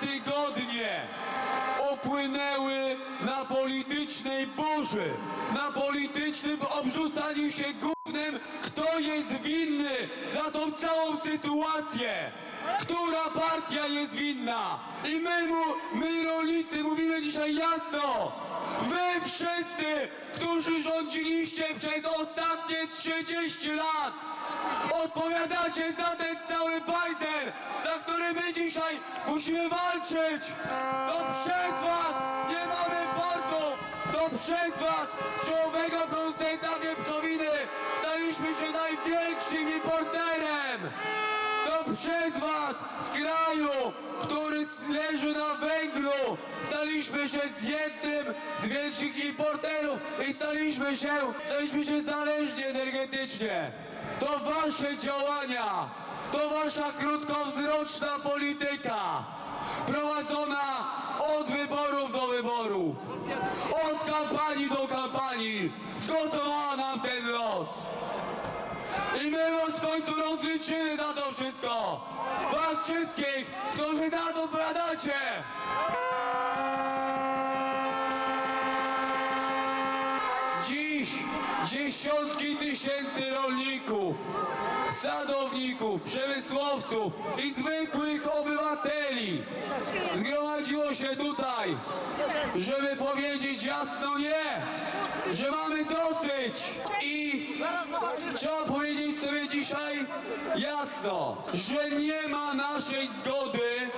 tygodnie upłynęły na politycznej burzy, na politycznym obrzucaniu się gównem, kto jest winny za tą całą sytuację. Która partia jest winna? I my, mu, my rolnicy mówimy dzisiaj jasno. Wy wszyscy, którzy rządziliście przez ostatnie 30 lat, Odpowiadacie za ten cały bajzel, za który my dzisiaj musimy walczyć! To przez was nie mamy portów! To przez was czołowego producenta wieprzowiny staliśmy się największym importerem! To przez was z kraju, który leży na węglu, staliśmy się z jednym z większych importerów i staliśmy się, staliśmy się zależni energetycznie. To wasze działania, to wasza krótkowzroczna polityka, prowadzona od wyborów do wyborów, od kampanii do kampanii, zgotowała nam ten los. I my was w końcu rozliczymy za to wszystko! Was wszystkich, którzy za to odpowiadacie! Dziś dziesiątki tysięcy rolników, sadowników, przemysłowców i zwykłych obywateli zgromadziło się tutaj, żeby powiedzieć jasno nie, że mamy dosyć i trzeba powiedzieć sobie dzisiaj jasno, że nie ma naszej zgody,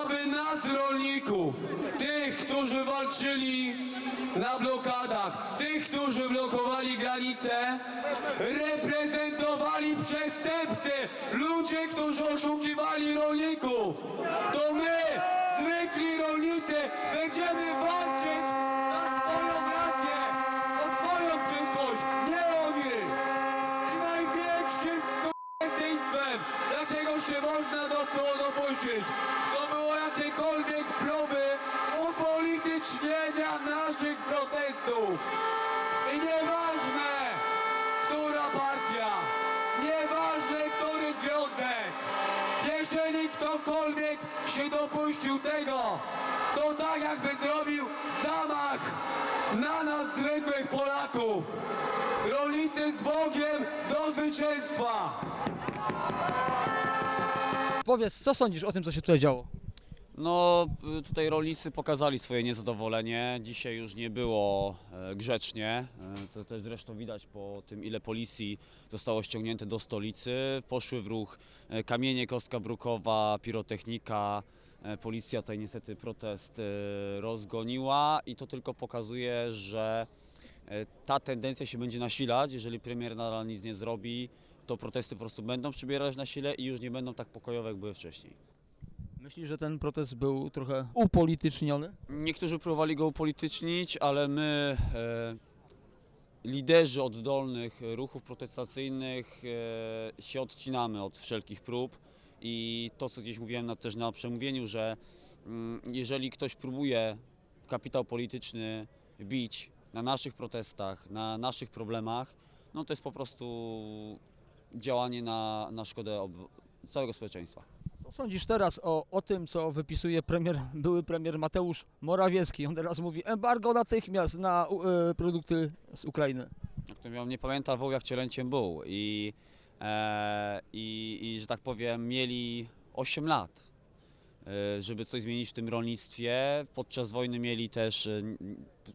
aby nas rolników, którzy walczyli na blokadach, tych, którzy blokowali granice, reprezentowali przestępcy, ludzie, którzy oszukiwali rolników. To my, zwykli rolnicy, będziemy walczyć na swoją rację, o swoją przyszłość, nie oni. I największym skurwysyństwem, jakiego się można do, było dopuścić, to było jakiekolwiek próby upolitycznienia naszych protestów. I nieważne, która partia, nieważne, który związek, jeżeli ktokolwiek się dopuścił tego, to tak jakby zrobił zamach na nas zwykłych Polaków. Rolnicy z Bogiem do zwycięstwa! Powiedz, co sądzisz o tym, co się tutaj działo? No, y, tutaj rolnicy pokazali swoje niezadowolenie. Dzisiaj już nie było e, grzecznie. E, To też zresztą widać po tym, ile policji zostało ściągnięte do stolicy. Poszły w ruch e, kamienie, kostka brukowa, pirotechnika. Policja tutaj niestety protest rozgoniła i to tylko pokazuje, że ta tendencja się będzie nasilać. Jeżeli premier nadal nic nie zrobi, to protesty po prostu będą przybierać na sile i już nie będą tak pokojowe, jak były wcześniej. Myślisz, że ten protest był trochę upolityczniony? Niektórzy próbowali go upolitycznić, ale my, e, liderzy oddolnych ruchów protestacyjnych, e, się odcinamy od wszelkich prób. I to, co gdzieś mówiłem na, też na przemówieniu, że mm, jeżeli ktoś próbuje kapitał polityczny bić na naszych protestach, na naszych problemach, no to jest po prostu działanie na, na szkodę całego społeczeństwa. Co sądzisz teraz o, o tym, co wypisuje premier, były premier Mateusz Morawiecki? On teraz mówi embargo natychmiast na e, produkty z Ukrainy. jak to miał, nie pamięta woł jak był i, e, i, i że tak powiem mieli 8 lat, e, żeby coś zmienić w tym rolnictwie. Podczas wojny mieli też e,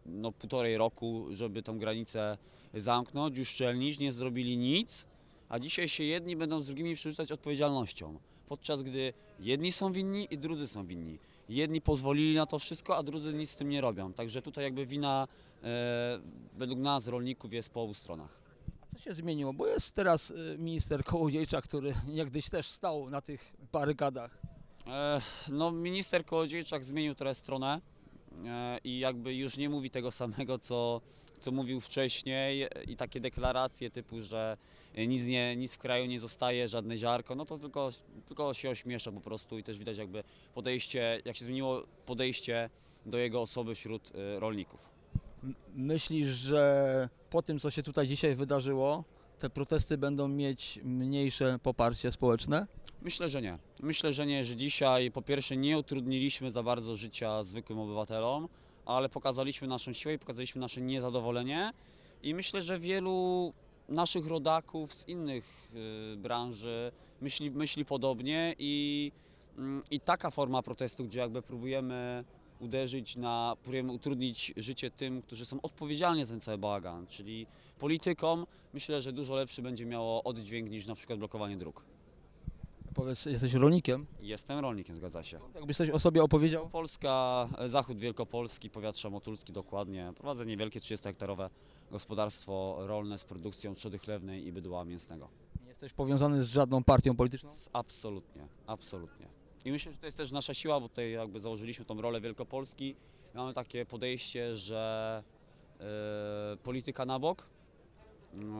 no, półtorej roku, żeby tą granicę zamknąć, uszczelnić, nie zrobili nic, a dzisiaj się jedni będą z drugimi przerzucać odpowiedzialnością. Podczas gdy jedni są winni i drudzy są winni. Jedni pozwolili na to wszystko, a drudzy nic z tym nie robią. Także tutaj jakby wina e, według nas, rolników, jest po obu stronach. A co się zmieniło? Bo jest teraz e, minister Kołodziejczak, który niegdyś też stał na tych barykadach. E, no, minister Kołodziejczak zmienił teraz stronę e, i jakby już nie mówi tego samego, co, co mówił wcześniej i takie deklaracje typu, że nic, nie, nic w kraju nie zostaje, żadne ziarko, no to tylko, tylko się ośmiesza po prostu i też widać jakby podejście, jak się zmieniło podejście do jego osoby wśród e, rolników. Myślisz, że po tym, co się tutaj dzisiaj wydarzyło, te protesty będą mieć mniejsze poparcie społeczne? Myślę, że nie. Myślę, że nie, że dzisiaj po pierwsze nie utrudniliśmy za bardzo życia zwykłym obywatelom, ale pokazaliśmy naszą siłę i pokazaliśmy nasze niezadowolenie i myślę, że wielu naszych rodaków z innych y, branży myśli, myśli podobnie i, mm, i taka forma protestu, gdzie jakby próbujemy uderzyć na, próbujemy utrudnić życie tym, którzy są odpowiedzialni za ten cały bałagan, czyli politykom, myślę, że dużo lepszy będzie miało oddźwięk niż na przykład blokowanie dróg. Powiedz, jesteś rolnikiem? Jestem rolnikiem, zgadza się. Jakbyś coś o sobie opowiedział? Polska, zachód Wielkopolski, powiat Motulski dokładnie. Prowadzę niewielkie 30-hektarowe gospodarstwo rolne z produkcją trzody chlewnej i bydła mięsnego. Nie jesteś powiązany z żadną partią polityczną? Absolutnie, absolutnie. I myślę, że to jest też nasza siła, bo tutaj jakby założyliśmy tą rolę Wielkopolski. Mamy takie podejście, że e, polityka na bok.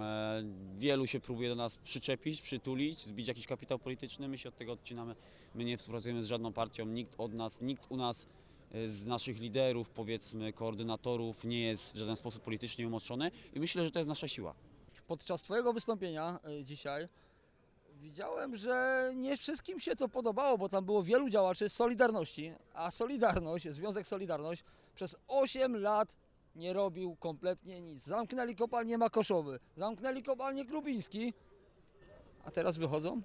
E, wielu się próbuje do nas przyczepić, przytulić, zbić jakiś kapitał polityczny. My się od tego odcinamy. My nie współpracujemy z żadną partią. Nikt od nas, nikt u nas e, z naszych liderów, powiedzmy, koordynatorów nie jest w żaden sposób politycznie umoczony. I myślę, że to jest nasza siła. Podczas Twojego wystąpienia y, dzisiaj widziałem, że nie wszystkim się to podobało, bo tam było wielu działaczy z Solidarności, a Solidarność, Związek Solidarność przez 8 lat nie robił kompletnie nic. Zamknęli kopalnię Makoszowy, zamknęli kopalnię Krubiński, a teraz wychodzą?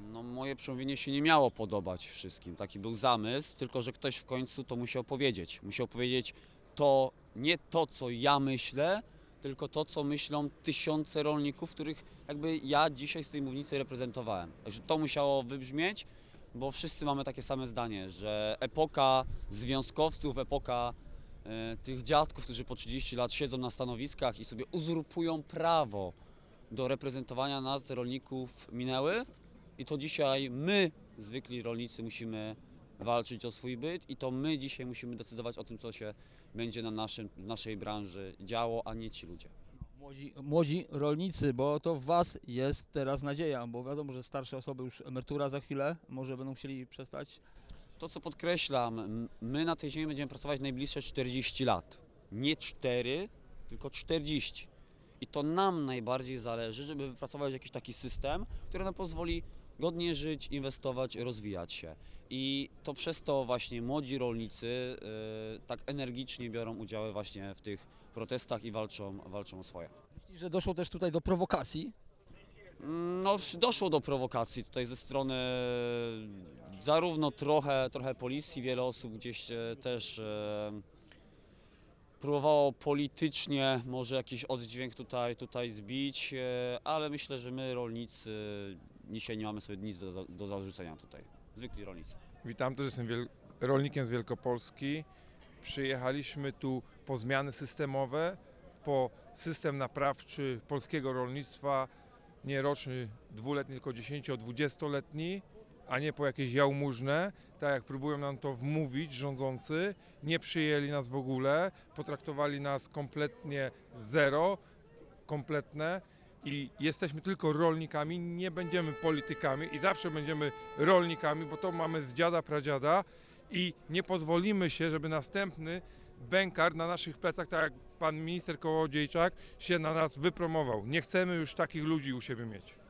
No moje przemówienie się nie miało podobać wszystkim. Taki był zamysł, tylko że ktoś w końcu to musiał powiedzieć. Musiał powiedzieć to nie to, co ja myślę, tylko to, co myślą tysiące rolników, których jakby ja dzisiaj z tej mównicy reprezentowałem. Także to musiało wybrzmieć, bo wszyscy mamy takie same zdanie, że epoka związkowców, epoka tych dziadków, którzy po 30 lat siedzą na stanowiskach i sobie uzurpują prawo do reprezentowania nas, rolników, minęły. I to dzisiaj my, zwykli rolnicy, musimy walczyć o swój byt i to my dzisiaj musimy decydować o tym, co się będzie na naszym, naszej branży działo, a nie ci ludzie. Młodzi, młodzi rolnicy, bo to w Was jest teraz nadzieja, bo wiadomo, że starsze osoby już emerytura za chwilę, może będą chcieli przestać. To, co podkreślam, my na tej ziemi będziemy pracować najbliższe 40 lat. Nie 4, tylko 40. I to nam najbardziej zależy, żeby wypracować jakiś taki system, który nam pozwoli godnie żyć, inwestować, rozwijać się. I to przez to właśnie młodzi rolnicy y, tak energicznie biorą udział właśnie w tych protestach i walczą, walczą o swoje. Myślisz, że doszło też tutaj do prowokacji? No, doszło do prowokacji tutaj ze strony zarówno trochę, trochę policji, wiele osób gdzieś e, też e, próbowało politycznie może jakiś oddźwięk tutaj, tutaj zbić, e, ale myślę, że my rolnicy dzisiaj nie mamy sobie nic do, do zarzucenia tutaj. Zwykli rolnicy. Witam, też jestem rolnikiem z Wielkopolski. Przyjechaliśmy tu po zmiany systemowe, po system naprawczy polskiego rolnictwa, nie roczny, dwuletni, tylko 10-20-letni, a nie po jakieś jałmużne, tak jak próbują nam to wmówić rządzący. Nie przyjęli nas w ogóle, potraktowali nas kompletnie zero, kompletne i jesteśmy tylko rolnikami, nie będziemy politykami i zawsze będziemy rolnikami, bo to mamy z dziada pradziada i nie pozwolimy się, żeby następny bękar na naszych plecach, tak jak pan minister Kołodziejczak się na nas wypromował. Nie chcemy już takich ludzi u siebie mieć.